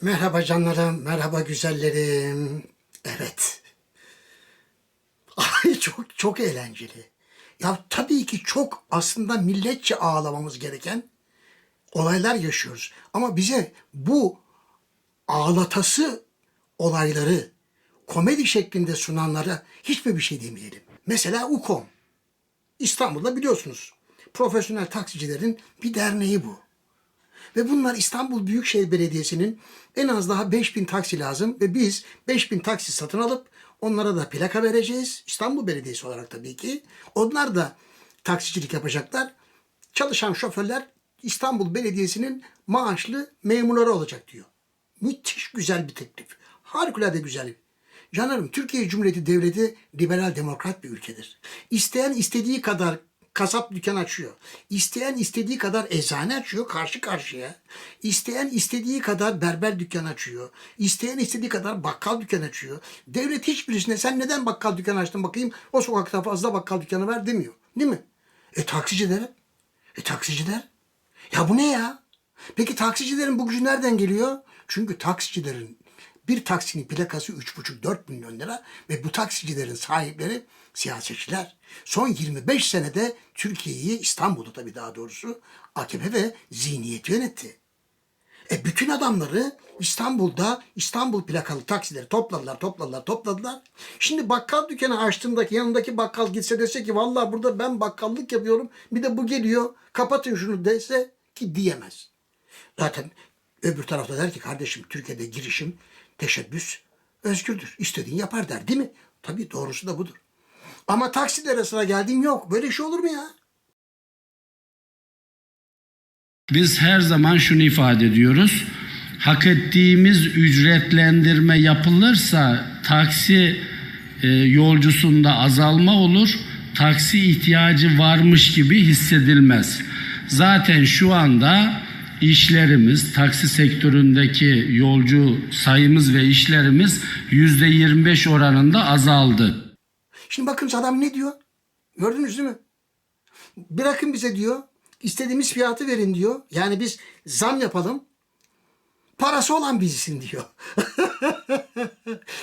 Merhaba canlarım, merhaba güzellerim. Evet. Ay çok çok eğlenceli. Ya tabii ki çok aslında milletçe ağlamamız gereken olaylar yaşıyoruz. Ama bize bu ağlatası olayları komedi şeklinde sunanlara hiçbir bir şey demeyelim. Mesela UKOM. İstanbul'da biliyorsunuz. Profesyonel taksicilerin bir derneği bu. Ve bunlar İstanbul Büyükşehir Belediyesi'nin en az daha 5000 taksi lazım ve biz 5000 taksi satın alıp onlara da plaka vereceğiz. İstanbul Belediyesi olarak tabii ki. Onlar da taksicilik yapacaklar. Çalışan şoförler İstanbul Belediyesi'nin maaşlı memurları olacak diyor. Müthiş güzel bir teklif. Harikulade güzel. Canlarım Türkiye Cumhuriyeti Devleti liberal demokrat bir ülkedir. İsteyen istediği kadar kasap dükkan açıyor. İsteyen istediği kadar eczane açıyor karşı karşıya. İsteyen istediği kadar berber dükkan açıyor. İsteyen istediği kadar bakkal dükkan açıyor. Devlet hiçbirisine sen neden bakkal dükkan açtın bakayım o sokakta fazla bakkal dükkanı ver demiyor. Değil mi? E taksiciler? E taksiciler? Ya bu ne ya? Peki taksicilerin bu gücü nereden geliyor? Çünkü taksicilerin bir taksinin plakası 3,5-4 milyon lira ve bu taksicilerin sahipleri siyasetçiler. Son 25 senede Türkiye'yi, İstanbul'u tabii daha doğrusu AKP ve zihniyet yönetti. E bütün adamları İstanbul'da İstanbul plakalı taksileri topladılar, topladılar, topladılar. Şimdi bakkal dükkanı açtığındaki yanındaki bakkal gitse dese ki vallahi burada ben bakkallık yapıyorum. Bir de bu geliyor kapatın şunu dese ki diyemez. Zaten öbür tarafta der ki kardeşim Türkiye'de girişim, teşebbüs özgürdür. İstediğin yapar der değil mi? Tabii doğrusu da budur. Ama taksilere sıra geldiğin yok. Böyle şey olur mu ya? Biz her zaman şunu ifade ediyoruz. Hak ettiğimiz ücretlendirme yapılırsa taksi e, yolcusunda azalma olur. Taksi ihtiyacı varmış gibi hissedilmez. Zaten şu anda işlerimiz, taksi sektöründeki yolcu sayımız ve işlerimiz yüzde 25 oranında azaldı. Şimdi bakın adam ne diyor? Gördünüz değil mi? Bırakın bize diyor. İstediğimiz fiyatı verin diyor. Yani biz zam yapalım. Parası olan bilsin diyor.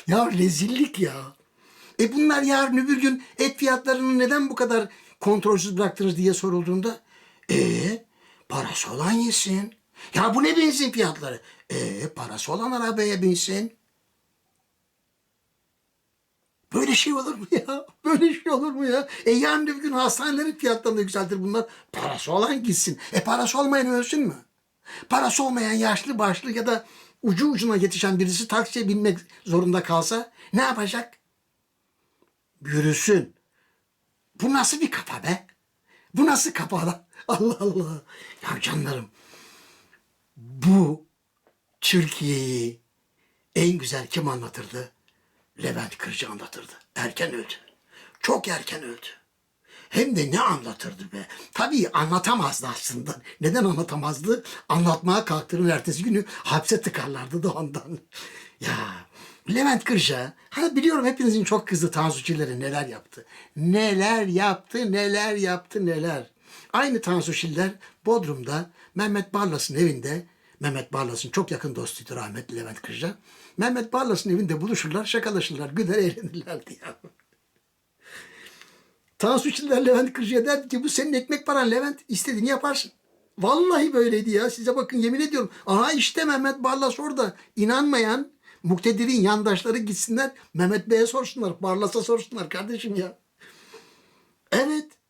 ya rezillik ya. E bunlar yarın öbür gün et fiyatlarını neden bu kadar kontrolsüz bıraktınız diye sorulduğunda e parası olan yesin. Ya bu ne benzin fiyatları? E parası olan arabaya binsin. Böyle şey olur mu ya? Böyle şey olur mu ya? E yarın bir gün hastanelerin fiyatlarını yükseltir bunlar. Parası olan gitsin. E parası olmayan ölsün mü? Parası olmayan yaşlı başlı ya da ucu ucuna yetişen birisi taksiye binmek zorunda kalsa ne yapacak? Yürüsün. Bu nasıl bir kafa be? Bu nasıl kafa lan? Allah Allah. Ya canlarım bu Türkiye'yi en güzel kim anlatırdı? Levent Kırcı anlatırdı. Erken öldü. Çok erken öldü. Hem de ne anlatırdı be. Tabii anlatamazdı aslında. Neden anlatamazdı? Anlatmaya kalktığının ertesi günü hapse tıkarlardı da ondan. Ya Levent Kırca, hani biliyorum hepinizin çok kızdı Tansu neler yaptı. Neler yaptı, neler yaptı, neler. Aynı Tansu Çiller Bodrum'da Mehmet Barlas'ın evinde Mehmet Barlas'ın çok yakın dostuydu rahmetli Levent Kırca. Mehmet Barlas'ın evinde buluşurlar, şakalaşırlar, güler eğlenirlerdi ya. Tansu Çiller Levent Kırca'ya derdi ki bu senin ekmek paran Levent istediğini yaparsın. Vallahi böyleydi ya size bakın yemin ediyorum. Aha işte Mehmet Barlas orada. İnanmayan muktedirin yandaşları gitsinler Mehmet Bey'e sorsunlar. Barlas'a sorsunlar kardeşim ya. Evet.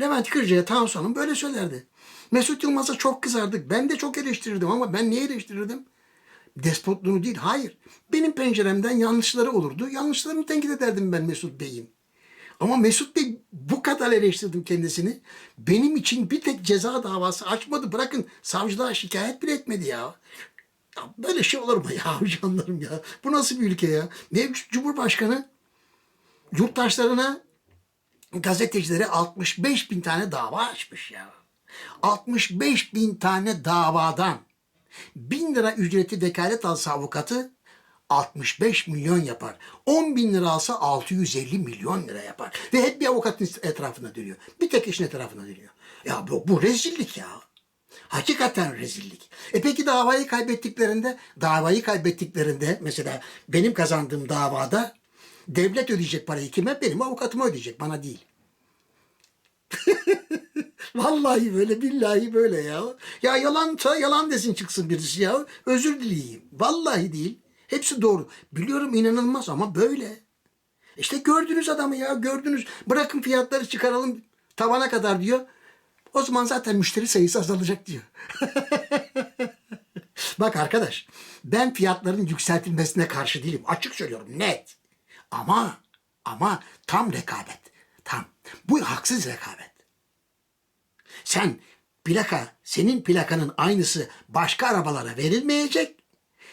Levent Kırca'ya Tansu Hanım böyle söylerdi. Mesut Yılmaz'a çok kızardık. Ben de çok eleştirirdim ama ben niye eleştirirdim? Despotluğunu değil, hayır. Benim penceremden yanlışları olurdu. Yanlışlarını tenkit ederdim ben Mesut Bey'in. Ama Mesut Bey bu kadar eleştirdim kendisini. Benim için bir tek ceza davası açmadı. Bırakın savcılığa şikayet bile etmedi ya. ya böyle şey olur mu ya canlarım ya? Bu nasıl bir ülke ya? Mevcut Cumhurbaşkanı yurttaşlarına gazetecilere 65 bin tane dava açmış ya. 65 bin tane davadan bin lira ücreti vekalet alsa avukatı 65 milyon yapar. 10 bin lira alsa 650 milyon lira yapar. Ve hep bir avukatın etrafında dönüyor. Bir tek işin etrafında dönüyor. Ya bu, bu rezillik ya. Hakikaten rezillik. E peki davayı kaybettiklerinde, davayı kaybettiklerinde mesela benim kazandığım davada devlet ödeyecek parayı kime? Benim avukatıma ödeyecek, bana değil. Vallahi böyle, billahi böyle ya. Ya yalansa yalan desin çıksın birisi ya. Özür dileyeyim. Vallahi değil. Hepsi doğru. Biliyorum inanılmaz ama böyle. İşte gördünüz adamı ya gördünüz. Bırakın fiyatları çıkaralım tavana kadar diyor. O zaman zaten müşteri sayısı azalacak diyor. Bak arkadaş ben fiyatların yükseltilmesine karşı değilim. Açık söylüyorum net. Ama ama tam rekabet. Tam. Bu haksız rekabet. Sen plaka, senin plakanın aynısı başka arabalara verilmeyecek.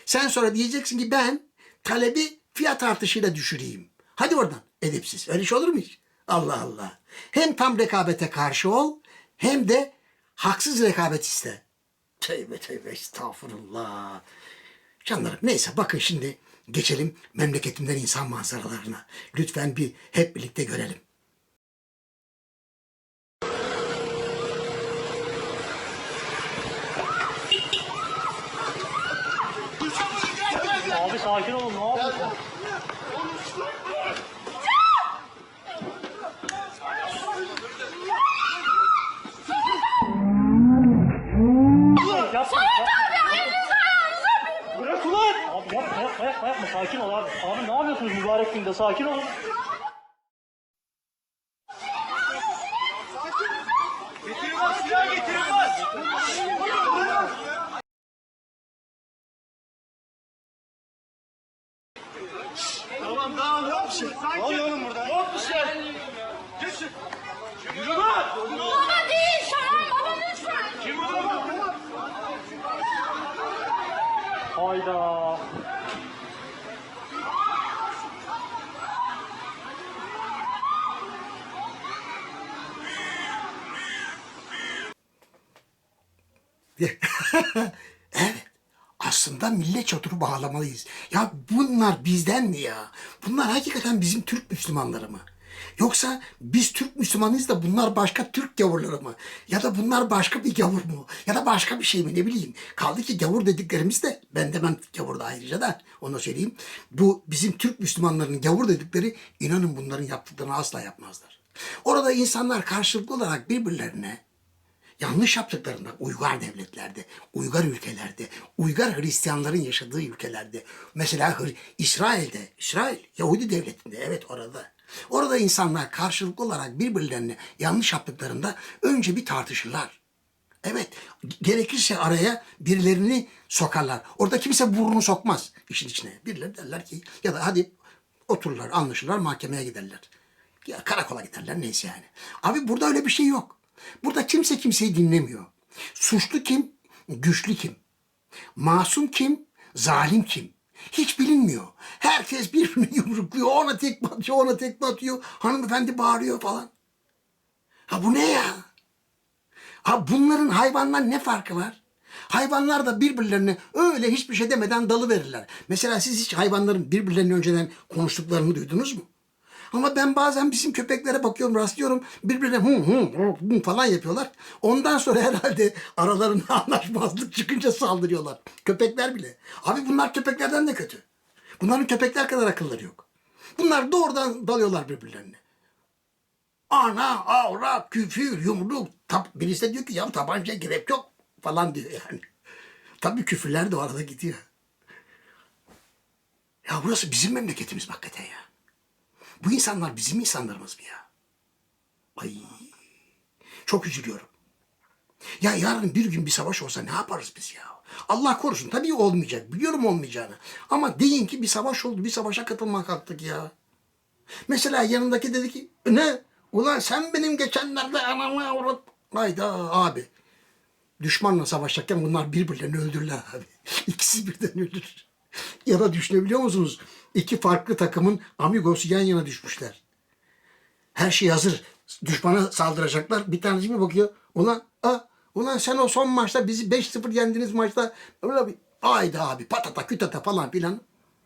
Sen sonra diyeceksin ki ben talebi fiyat artışıyla düşüreyim. Hadi oradan edepsiz. Öyle şey olur mu hiç? Allah Allah. Hem tam rekabete karşı ol hem de haksız rekabet iste. Tövbe tövbe estağfurullah. Canlarım neyse bakın şimdi geçelim memleketimden insan manzaralarına. Lütfen bir hep birlikte görelim. Abi sakin olun ne yapıyorsun? Yapma, Bırak ulan! Abi yapma yapma yapma yapma sakin ol abi. Abi ne yapıyorsunuz mübarek günde sakin olun. Getirin bak silah getirin. Tamam tamam yok bir şey. Ne oluyor oğlum burada? Yok bir şey. Geçin. Yürü lan. Baba değil baba lütfen. Kim? Hayda. evet. Aslında millet çatırı bağlamalıyız. Ya bunlar bizden mi ya? Bunlar hakikaten bizim Türk Müslümanları mı? Yoksa biz Türk Müslümanıyız da bunlar başka Türk gavurları mı? Ya da bunlar başka bir gavur mu? Ya da başka bir şey mi ne bileyim. Kaldı ki gavur dediklerimiz de ben demem gavur da ayrıca da onu söyleyeyim. Bu bizim Türk Müslümanlarının gavur dedikleri inanın bunların yaptıklarını asla yapmazlar. Orada insanlar karşılıklı olarak birbirlerine yanlış yaptıklarında uygar devletlerde, uygar ülkelerde, uygar Hristiyanların yaşadığı ülkelerde, mesela İsrail'de, İsrail Yahudi devletinde evet orada. Orada insanlar karşılıklı olarak birbirlerine yanlış yaptıklarında önce bir tartışırlar. Evet, gerekirse araya birilerini sokarlar. Orada kimse burnunu sokmaz işin içine. Birileri derler ki ya da hadi otururlar, anlaşırlar, mahkemeye giderler. Ya karakola giderler neyse yani. Abi burada öyle bir şey yok. Burada kimse kimseyi dinlemiyor. Suçlu kim? Güçlü kim? Masum kim? Zalim kim? Hiç bilinmiyor. Herkes birbirini yumrukluyor. Ona tekme atıyor, ona tekme atıyor. Hanımefendi bağırıyor falan. Ha bu ne ya? Ha bunların hayvanlar ne farkı var? Hayvanlar da birbirlerine öyle hiçbir şey demeden dalı verirler. Mesela siz hiç hayvanların birbirlerine önceden konuştuklarını duydunuz mu? Ama ben bazen bizim köpeklere bakıyorum, rastlıyorum. Birbirine hı hı hı falan yapıyorlar. Ondan sonra herhalde aralarında anlaşmazlık çıkınca saldırıyorlar. Köpekler bile. Abi bunlar köpeklerden de kötü. Bunların köpekler kadar akılları yok. Bunlar doğrudan dalıyorlar birbirlerine. Ana, avrat, küfür, yumruk. Tab birisi de diyor ki ya tabanca gerek yok falan diyor yani. Tabii küfürler de o arada gidiyor. Ya burası bizim memleketimiz hakikaten ya. Bu insanlar bizim insanlarımız mı ya? Ay çok üzülüyorum. Ya yarın bir gün bir savaş olsa ne yaparız biz ya? Allah korusun tabii olmayacak. Biliyorum olmayacağını. Ama deyin ki bir savaş oldu. Bir savaşa katılmak kalktık ya. Mesela yanındaki dedi ki ne? Ulan sen benim geçenlerde anamı avrat. Hayda abi. Düşmanla savaşırken bunlar birbirlerini öldürürler abi. İkisi birden ölür. Ya da düşünebiliyor musunuz? İki farklı takımın amigosu yan yana düşmüşler. Her şey hazır. Düşmana saldıracaklar. Bir tanesi bir bakıyor. Ulan, a, ulan sen o son maçta bizi 5-0 yendiniz maçta. Öyle bir, ayda abi patata kütata falan filan.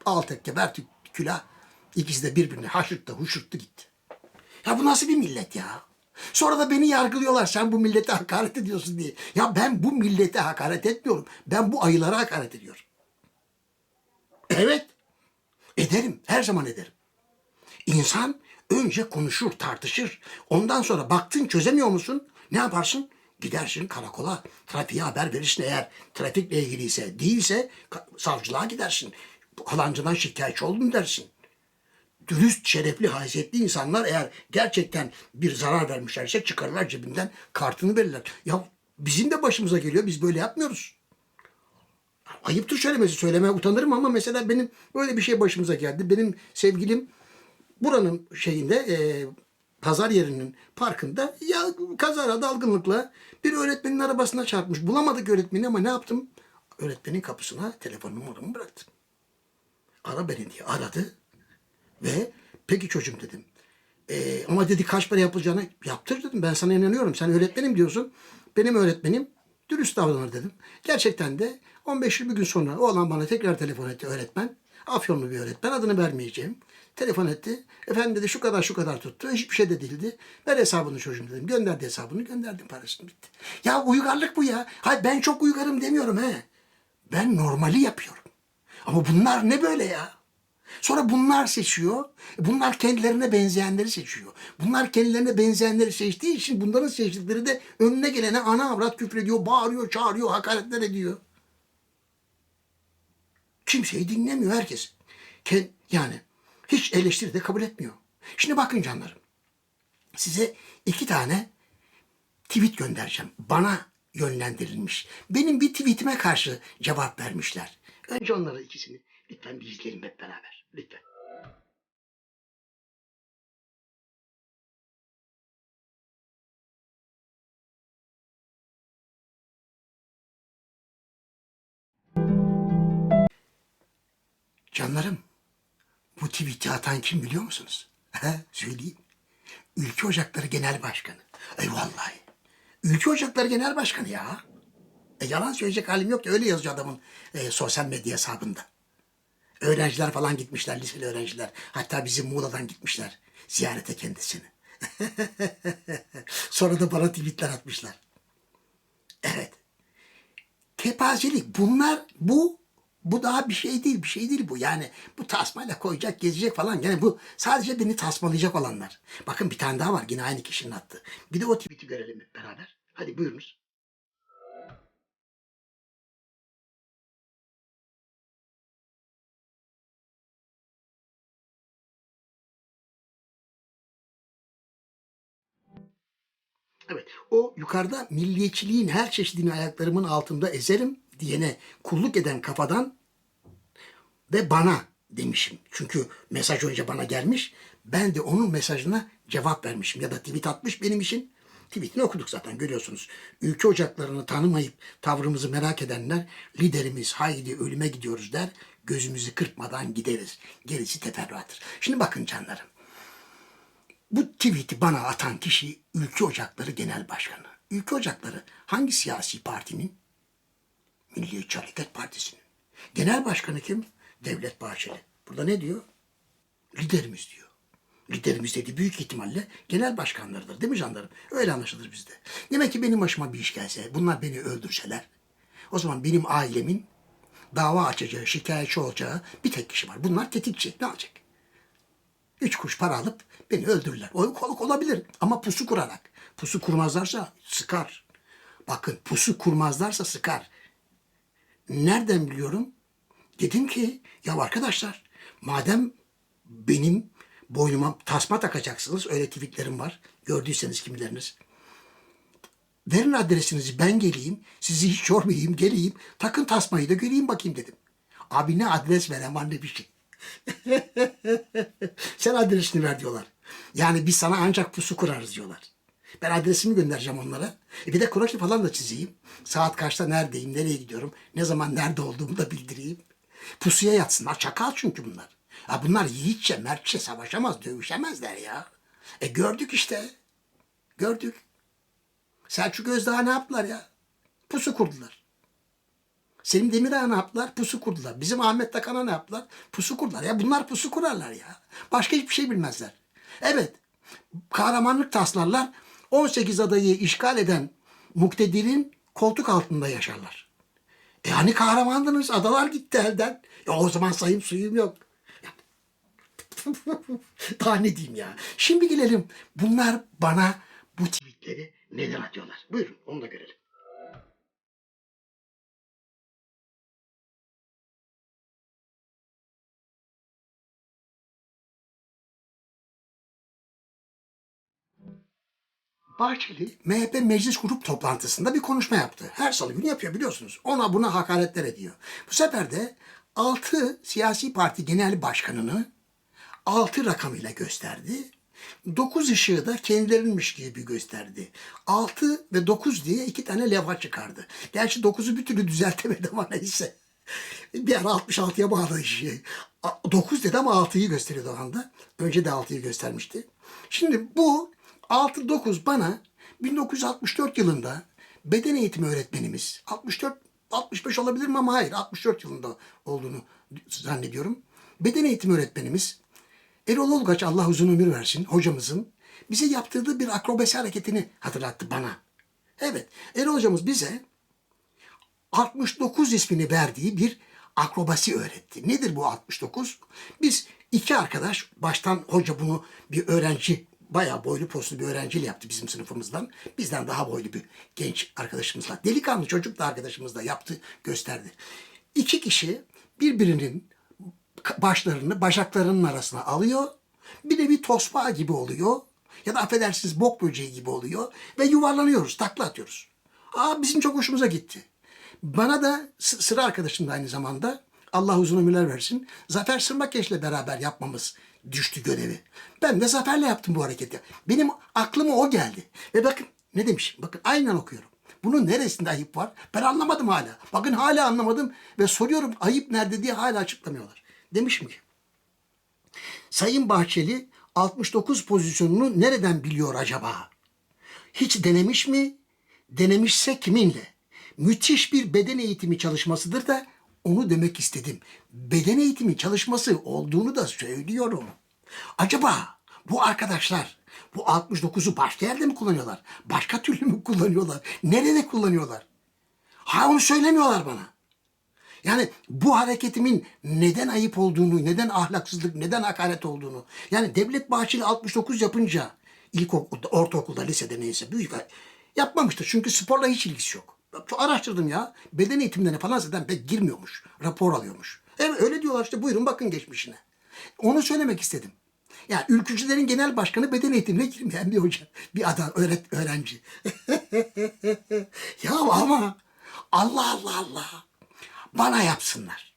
Al tekke ver külah. İkisi de birbirini haşırttı huşurttu gitti. Ya bu nasıl bir millet ya? Sonra da beni yargılıyorlar sen bu millete hakaret ediyorsun diye. Ya ben bu millete hakaret etmiyorum. Ben bu ayılara hakaret ediyorum. Evet. Ederim. Her zaman ederim. İnsan önce konuşur, tartışır. Ondan sonra baktın çözemiyor musun? Ne yaparsın? Gidersin karakola, trafiğe haber verirsin eğer trafikle ilgiliyse. Değilse savcılığa gidersin. Falancıdan şikayetçi oldum dersin. Dürüst, şerefli, haysiyetli insanlar eğer gerçekten bir zarar vermişlerse çıkarırlar cebinden kartını verirler. Ya bizim de başımıza geliyor. Biz böyle yapmıyoruz. Ayıptır söylemesi. Söylemeye utanırım ama mesela benim böyle bir şey başımıza geldi. Benim sevgilim buranın şeyinde e, pazar yerinin parkında ya kazara dalgınlıkla bir öğretmenin arabasına çarpmış. Bulamadık öğretmeni ama ne yaptım? Öğretmenin kapısına telefon numaramı bıraktım. Ara beni diye aradı ve peki çocuğum dedim. "E, ama dedi kaç para yapılacağını yaptır dedim. Ben sana inanıyorum. Sen öğretmenim diyorsun. Benim öğretmenim dürüst davranır dedim. Gerçekten de 15-20 gün sonra o olan bana tekrar telefon etti öğretmen. Afyonlu bir öğretmen adını vermeyeceğim. Telefon etti. Efendim dedi şu kadar şu kadar tuttu. Hiçbir şey de değildi. Ver hesabını çocuğum dedim. Gönderdi hesabını gönderdim parasını bitti. Ya uygarlık bu ya. Hayır ben çok uygarım demiyorum he. Ben normali yapıyorum. Ama bunlar ne böyle ya? Sonra bunlar seçiyor. Bunlar kendilerine benzeyenleri seçiyor. Bunlar kendilerine benzeyenleri seçtiği için bunların seçtikleri de önüne gelene ana avrat küfrediyor, bağırıyor, çağırıyor, hakaretler ediyor. Kimseyi dinlemiyor herkes. Yani hiç eleştiri de kabul etmiyor. Şimdi bakın canlarım. Size iki tane tweet göndereceğim. Bana yönlendirilmiş. Benim bir tweetime karşı cevap vermişler. Önce onları ikisini lütfen bir izleyelim hep beraber. Lütfen. Canlarım, bu tweet'i atan kim biliyor musunuz? Söyleyeyim. Ülke Ocakları Genel Başkanı. Ey vallahi. Ülke Ocakları Genel Başkanı ya. E, yalan söyleyecek halim yok ki öyle yazıyor adamın e, sosyal medya hesabında. Öğrenciler falan gitmişler, liseli öğrenciler. Hatta bizim Muğla'dan gitmişler ziyarete kendisini. Sonra da bana tweetler atmışlar. Evet. Kepazelik. Bunlar bu bu daha bir şey değil, bir şey değil bu. Yani bu tasmayla koyacak, gezecek falan. Yani bu sadece beni tasmalayacak olanlar. Bakın bir tane daha var yine aynı kişinin attığı. Bir de o tweet'i görelim beraber. Hadi buyurunuz. Evet, o yukarıda milliyetçiliğin her çeşidini ayaklarımın altında ezerim diyene kulluk eden kafadan ve bana demişim. Çünkü mesaj önce bana gelmiş. Ben de onun mesajına cevap vermişim. Ya da tweet atmış benim için. Tweetini okuduk zaten görüyorsunuz. Ülke ocaklarını tanımayıp tavrımızı merak edenler liderimiz haydi ölüme gidiyoruz der. Gözümüzü kırpmadan gideriz. Gerisi teferruattır. Şimdi bakın canlarım. Bu tweet'i bana atan kişi Ülke Ocakları Genel Başkanı. Ülke Ocakları hangi siyasi partinin? Milliyetçi Hareket Partisi'nin. Genel Başkanı kim? Devlet Bahçeli. Burada ne diyor? Liderimiz diyor. Liderimiz dedi büyük ihtimalle genel başkanlarıdır değil mi canlarım? Öyle anlaşılır bizde. Demek ki benim başıma bir iş gelse, bunlar beni öldürseler, o zaman benim ailemin dava açacağı, şikayetçi olacağı bir tek kişi var. Bunlar tetikçi. Ne olacak? Üç kuş para alıp beni öldürürler. O koluk olabilir ama pusu kurarak. Pusu kurmazlarsa sıkar. Bakın pusu kurmazlarsa sıkar. Nereden biliyorum? Dedim ki ya arkadaşlar madem benim boynuma tasma takacaksınız öyle tweetlerim var. Gördüyseniz kimileriniz. Verin adresinizi ben geleyim. Sizi hiç yormayayım geleyim. Takın tasmayı da göreyim bakayım dedim. Abi ne adres veren var ne bir şey. Sen adresini ver diyorlar. Yani biz sana ancak pusu kurarız diyorlar. Ben adresimi göndereceğim onlara. E bir de kroki falan da çizeyim. Saat kaçta neredeyim, nereye gidiyorum, ne zaman nerede olduğumu da bildireyim. Pusuya yatsınlar. Çakal çünkü bunlar. Ya bunlar yiğitçe, mertçe savaşamaz, dövüşemezler ya. E gördük işte. Gördük. Selçuk Özdağ ne yaptılar ya? Pusu kurdular. Selim Demirağ ne yaptılar? Pusu kurdular. Bizim Ahmet Takan'a ne yaptılar? Pusu kurdular. Ya bunlar pusu kurarlar ya. Başka hiçbir şey bilmezler. Evet. Kahramanlık taslarlar. 18 adayı işgal eden muktedirin koltuk altında yaşarlar. E hani kahramandınız adalar gitti elden. E o zaman sayım suyum yok. Daha ne diyeyim ya. Şimdi gelelim bunlar bana bu tweetleri neden atıyorlar? Buyurun onu da görelim. Bahçeli MHP meclis grup toplantısında bir konuşma yaptı. Her salı günü yapıyor biliyorsunuz. Ona buna hakaretler ediyor. Bu sefer de 6 siyasi parti genel başkanını 6 rakamıyla gösterdi. 9 ışığı da kendilerinmiş gibi gösterdi. 6 ve 9 diye iki tane levha çıkardı. Gerçi 9'u bir türlü düzeltemedi ama neyse. Bir ara 66'ya bağladı işi. 9 dedi ama 6'yı gösteriyordu o anda. Önce de 6'yı göstermişti. Şimdi bu 6-9 bana 1964 yılında beden eğitimi öğretmenimiz 64 65 olabilir mi ama hayır 64 yılında olduğunu zannediyorum. Beden eğitimi öğretmenimiz Erol Olgaç Allah uzun ömür versin hocamızın bize yaptırdığı bir akrobasi hareketini hatırlattı bana. Evet Erol hocamız bize 69 ismini verdiği bir akrobasi öğretti. Nedir bu 69? Biz iki arkadaş, baştan hoca bunu bir öğrenci, bayağı boylu poslu bir öğrenciyle yaptı bizim sınıfımızdan. Bizden daha boylu bir genç arkadaşımızla, delikanlı çocuk da arkadaşımızla yaptı, gösterdi. İki kişi birbirinin başlarını bacaklarının arasına alıyor. Bir de bir tosbağa gibi oluyor. Ya da affedersiniz bok böceği gibi oluyor. Ve yuvarlanıyoruz, takla atıyoruz. Aa bizim çok hoşumuza gitti. Bana da sıra arkadaşım da aynı zamanda Allah uzun ömürler versin. Zafer Sırmakeş'le beraber yapmamız düştü görevi. Ben de Zafer'le yaptım bu hareketi. Benim aklıma o geldi. Ve bakın ne demiş? Bakın aynen okuyorum. Bunun neresinde ayıp var? Ben anlamadım hala. Bakın hala anlamadım ve soruyorum ayıp nerede diye hala açıklamıyorlar. Demişim ki Sayın Bahçeli 69 pozisyonunu nereden biliyor acaba? Hiç denemiş mi? Denemişse kiminle? Müthiş bir beden eğitimi çalışmasıdır da onu demek istedim. Beden eğitimi çalışması olduğunu da söylüyorum. Acaba bu arkadaşlar bu 69'u başka yerde mi kullanıyorlar? Başka türlü mü kullanıyorlar? Nerede kullanıyorlar? Ha onu söylemiyorlar bana. Yani bu hareketimin neden ayıp olduğunu, neden ahlaksızlık, neden hakaret olduğunu. Yani Devlet Bahçeli 69 yapınca ilkokulda, ortaokulda, lisede neyse büyük yapmamıştır. Çünkü sporla hiç ilgisi yok. Araştırdım ya. Beden eğitimlerine falan zaten pek girmiyormuş. Rapor alıyormuş. Evet öyle diyorlar işte buyurun bakın geçmişine. Onu söylemek istedim. Yani ülkücülerin genel başkanı beden eğitimine girmeyen bir hoca. Bir adam, öğret, öğrenci. ya ama Allah Allah Allah. Bana yapsınlar.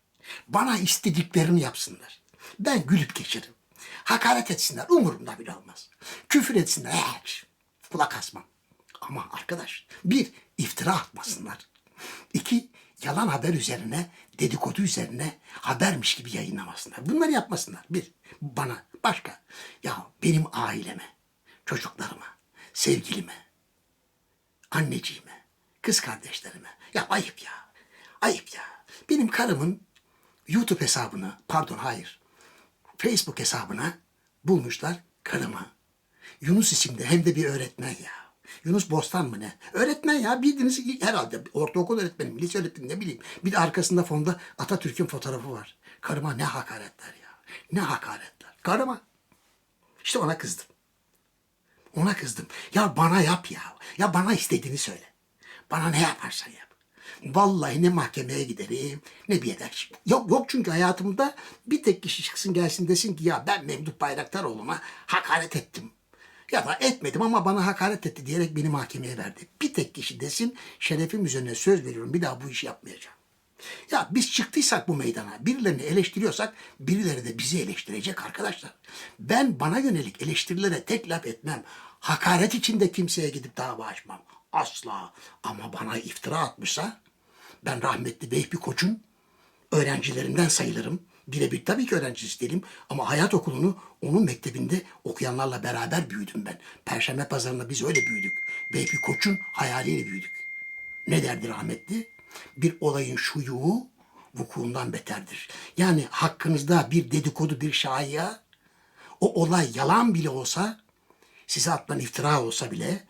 Bana istediklerini yapsınlar. Ben gülüp geçerim. Hakaret etsinler. Umurumda bile olmaz. Küfür etsinler. Hiç. Kulak asmam. Ama arkadaş bir iftira atmasınlar. İki yalan haber üzerine dedikodu üzerine habermiş gibi yayınlamasınlar. Bunları yapmasınlar. Bir bana başka. Ya benim aileme, çocuklarıma, sevgilime, anneciğime, kız kardeşlerime. Ya ayıp ya. Ayıp ya. Benim karımın YouTube hesabını, pardon hayır, Facebook hesabına bulmuşlar karımı. Yunus isimli hem de bir öğretmen ya. Yunus Bostan mı ne? Öğretmen ya bildiğiniz herhalde ortaokul öğretmeni, lise öğretmeni ne bileyim. Bir de arkasında fonda Atatürk'ün fotoğrafı var. Karıma ne hakaretler ya. Ne hakaretler. Karıma. İşte ona kızdım. Ona kızdım. Ya bana yap ya. Ya bana istediğini söyle. Bana ne yaparsan yap. Vallahi ne mahkemeye giderim ne bir eder. Yok yok çünkü hayatımda bir tek kişi çıksın gelsin desin ki ya ben Memduh Bayraktaroğlu'na hakaret ettim. Ya da etmedim ama bana hakaret etti diyerek beni mahkemeye verdi. Bir tek kişi desin şerefim üzerine söz veriyorum bir daha bu işi yapmayacağım. Ya biz çıktıysak bu meydana, birilerini eleştiriyorsak birileri de bizi eleştirecek arkadaşlar. Ben bana yönelik eleştirilere tek laf etmem. Hakaret içinde kimseye gidip dava açmam. Asla. Ama bana iftira atmışsa ben rahmetli Vehbi Koç'un öğrencilerinden sayılırım. Birebir tabii ki öğrencisi değilim ama hayat okulunu onun mektebinde okuyanlarla beraber büyüdüm ben. Perşembe pazarında biz öyle büyüdük. Vehbi Koç'un hayaliyle büyüdük. Ne derdi rahmetli? Bir olayın şuyuğu vukuundan beterdir. Yani hakkınızda bir dedikodu, bir şaya, o olay yalan bile olsa, size atılan iftira olsa bile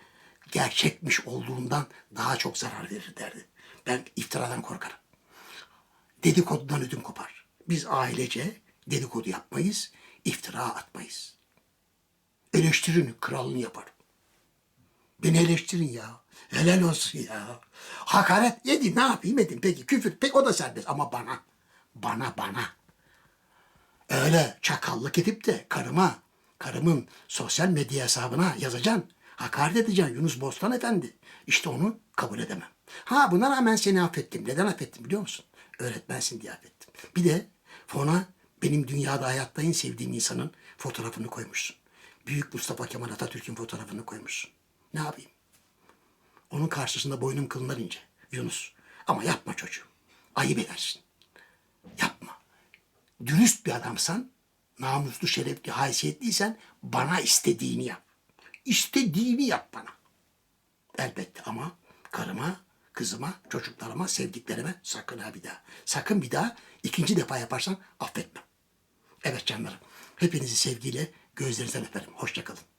gerçekmiş olduğundan daha çok zarar verir derdi. Ben iftiradan korkarım. Dedikodudan ödüm kopar. Biz ailece dedikodu yapmayız, iftira atmayız. Eleştirin, kralını yaparım. Beni eleştirin ya. Helal olsun ya. Hakaret yedi ne yapayım edin peki küfür pek o da serbest ama bana. Bana bana. Öyle çakallık edip de karıma, karımın sosyal medya hesabına yazacaksın. Hakaret edeceksin Yunus Bostan Efendi. İşte onu kabul edemem. Ha buna rağmen seni affettim. Neden affettim biliyor musun? Öğretmensin diye affettim. Bir de fona benim dünyada hayatta en sevdiğim insanın fotoğrafını koymuşsun. Büyük Mustafa Kemal Atatürk'ün fotoğrafını koymuşsun. Ne yapayım? Onun karşısında boynum kılınır ince. Yunus. Ama yapma çocuğum. Ayıp edersin. Yapma. Dürüst bir adamsan, namuslu, şerefli, haysiyetliysen bana istediğini yap. İstediğini yap bana. Elbette ama karıma, kızıma, çocuklarıma, sevdiklerime sakın ha bir daha. Sakın bir daha ikinci defa yaparsan affetmem. Evet canlarım. Hepinizi sevgiyle gözlerinizden öperim. Hoşçakalın.